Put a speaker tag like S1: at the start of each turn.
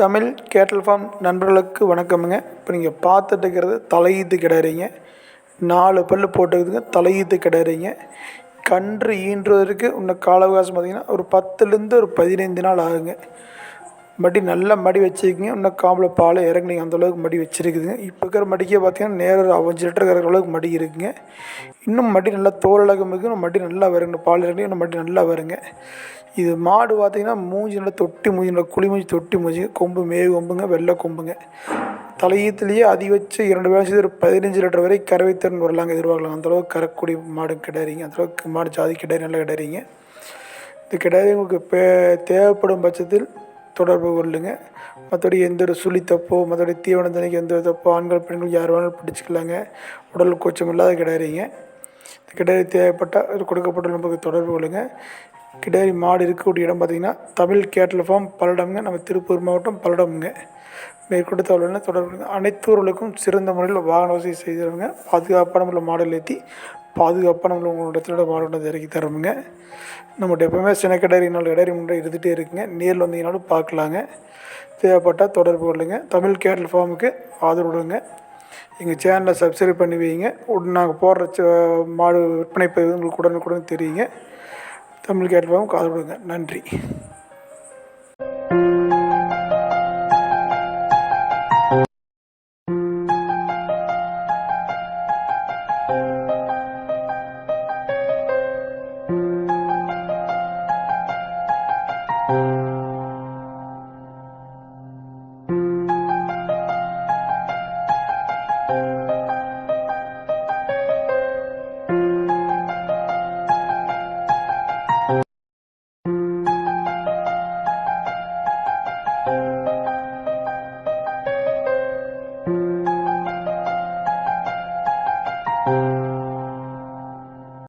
S1: தமிழ் கேட்டல் ஃபார்ம் நண்பர்களுக்கு வணக்கமுங்க. இப்போ நீங்கள் பார்த்துட்டு இருக்கிறது தலையீத்து கிடறீங்க நாலு பல்லு போட்டுக்கிறதுங்க தலையீத்து கிடறீங்க கன்று ஈன்றுவதற்கு இன்னும் கால அவகாசம் பார்த்திங்கன்னா ஒரு பத்துலேருந்து ஒரு பதினைந்து நாள் ஆகுங்க. மடி நல்ல மடி வச்சுருக்கீங்க. இன்னும் காம்பில் பால் இறங்குனீங்க. அந்தளவுக்கு மடி வச்சுருக்குதுங்க. இப்போ இருக்கிற மடிக்கே பார்த்தீங்கன்னா நேரம் அஞ்சு லிட்டர் கறக்கிற அளவுக்கு மடி இருக்குங்க. இன்னும் மடி நல்லா தோலழகம் இருக்குது மடி நல்லா வருங்க. பால் இறங்கி இன்னும் மடி நல்லா வருங்க. இது மாடு பார்த்தீங்கன்னா மூஞ்சி நல்லா தொட்டி மூஞ்சி நல்லா குழி மூஞ்சி தொட்டி மூஞ்சி கொம்பு மேகு கொம்புங்க. வெள்ளை கொம்புங்க. தலையீத்துலேயே அதிக வச்சு இரண்டு வேலை செய்து ஒரு பதினஞ்சு லிட்டர் வரை கறவை திறன் வரலாங்க எதிர்பார்க்கலாம். அந்தளவுக்கு கறக்கூடிய மாடு கிடையாதுங்க அந்தளவுக்கு மாடு ஜாதி கிடையாது நல்லா கிடையாதுங்க இது கிடையாது உங்களுக்கு பே தேவைப்படும் பட்சத்தில் தொடர்பு கொள்ளுங்க. மற்றபடி எந்த ஒரு சுழி தப்போ மற்றபடி தீவனத்தனைக்கு எந்த ஒரு தப்போ ஆண்கள் பெண்கள் யார் வேணாலும் பிடிச்சிக்கலாங்க. உடல் கூச்சம் இல்லாத கிடையாதுங்க இந்த தேவைப்பட்டால் ஒரு கொடுக்கப்பட்ட நமக்கு தொடர்பு கொள்ளுங்க. கிடாரி மாடு இருக்கக்கூடிய இடம் பார்த்திங்கன்னா தமிழ் கேட்டல் ஃபார்ம் பல்லடம்ங்க நம்ம திருப்பூர் மாவட்டம் பல்லடம்ங்க மேற்கொண்டு தகவல்கள் தொடர்பு அனைத்தூர்களுக்கும் சிறந்த முறையில் வாகன வசதி செய்தவங்க. பாதுகாப்பான முறையில் மாடல் ஏற்றி பாதுகாப்பாக நம்மளை உங்களோட இடத்துல மாடு இறக்கி தரோமுங்க. நம்மகிட்ட எப்போவுமே சின்ன கிடாரி நாலு கிடாரி இருந்துகிட்டே இருக்குங்க. நேரில் வந்தீங்கனாலும் பார்க்கலாங்க. தேவைப்பட்டால் தொடர்பு கொள்ளுங்க. தமிழ் கேட்டல் ஃபார்முக்கு ஆதரவு விடுங்க எங்கள் சேனலை சப்ஸ்கிரைப் பண்ணி வைங்க. உடனே நாங்கள் போடுற ச- மாடு விற்பனை பதிவு உங்களுக்கு உடனுக்குடன் தெரியுங்க. தமிழ் கேட்டல் ஃபார்முக்கு ஆதரவு நன்றி. thank you